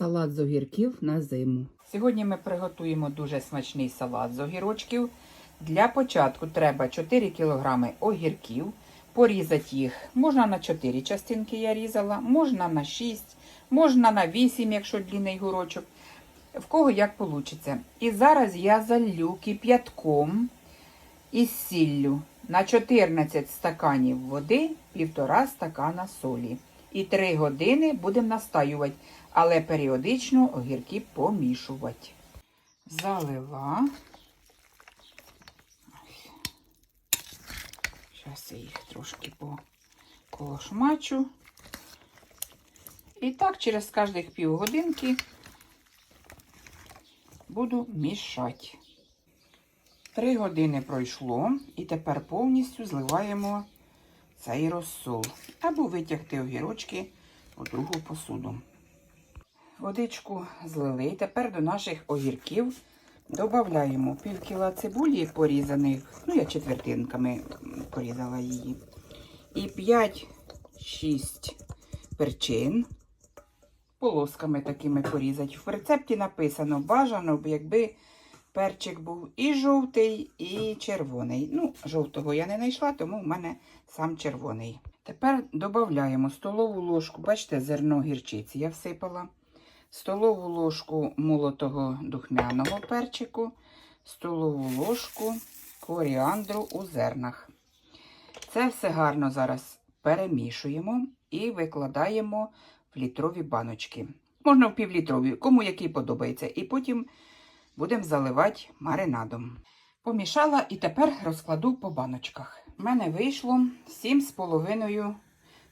Салат з огірків на зиму. Сьогодні ми приготуємо дуже смачний салат з огірочків. Для початку треба 4 кг огірків. Порізати їх можна на 4 частинки я різала, можна на 6, можна на 8, якщо длинний гурочок. В кого як вийде. І зараз я залью кип'ятком із сіллю на 14 стаканів води, 1,5 стакана солі. І 3 години будемо настаювати, але періодично огірки помішувати. Залила. Зараз я їх трошки поколошмачу. І так через кожних півгодинки буду мішати. Три години пройшло, і тепер повністю зливаємо цей розсол. Або витягти огірочки у другу посуду. Водичку злили. І тепер до наших огірків додаємо пів кіла цибулі порізаних, ну я четвертинками порізала її. І 5-6 перчин. Полосками такими порізати. В рецепті написано бажано, б якби перчик був і жовтий, і червоний. Ну, жовтого я не знайшла, тому в мене сам червоний. Тепер додаємо столову ложку, бачите, зерно гірчиці я всипала. Столову ложку молотого духмяного перчику, столову ложку коріандру у зернах. Це все гарно зараз перемішуємо і викладаємо в літрові баночки. Можна в півлітрові, кому який подобається. І потім будемо заливати маринадом. Помішала і тепер розкладу по баночках. У мене вийшло 7,5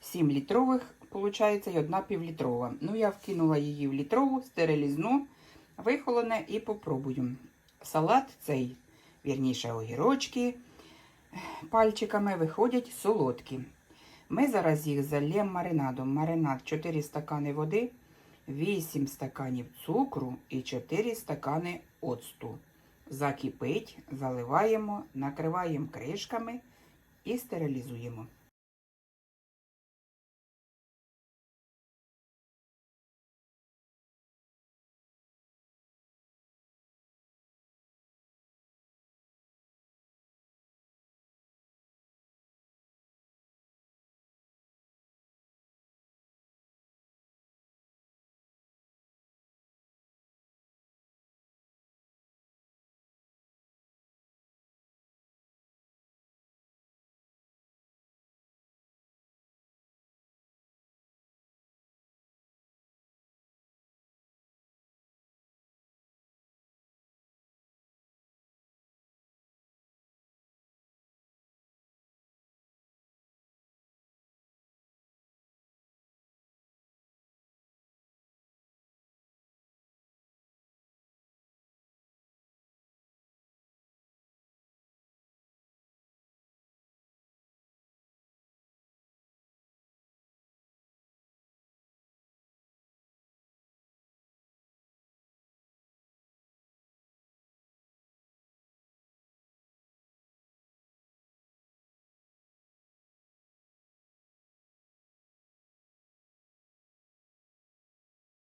7 літрових, виходить, і одна півлітрова. Ну, я вкинула її в літрову, стерилізну, вихолоне і попробую. Салат цей, вірніше, огірочки пальчиками виходять солодкі. Ми зараз їх зальємо маринадом. Маринад 4 стакани води, 8 стаканів цукру і 4 стакани оцту. Закипить, заливаємо, накриваємо кришками і стерилізуємо.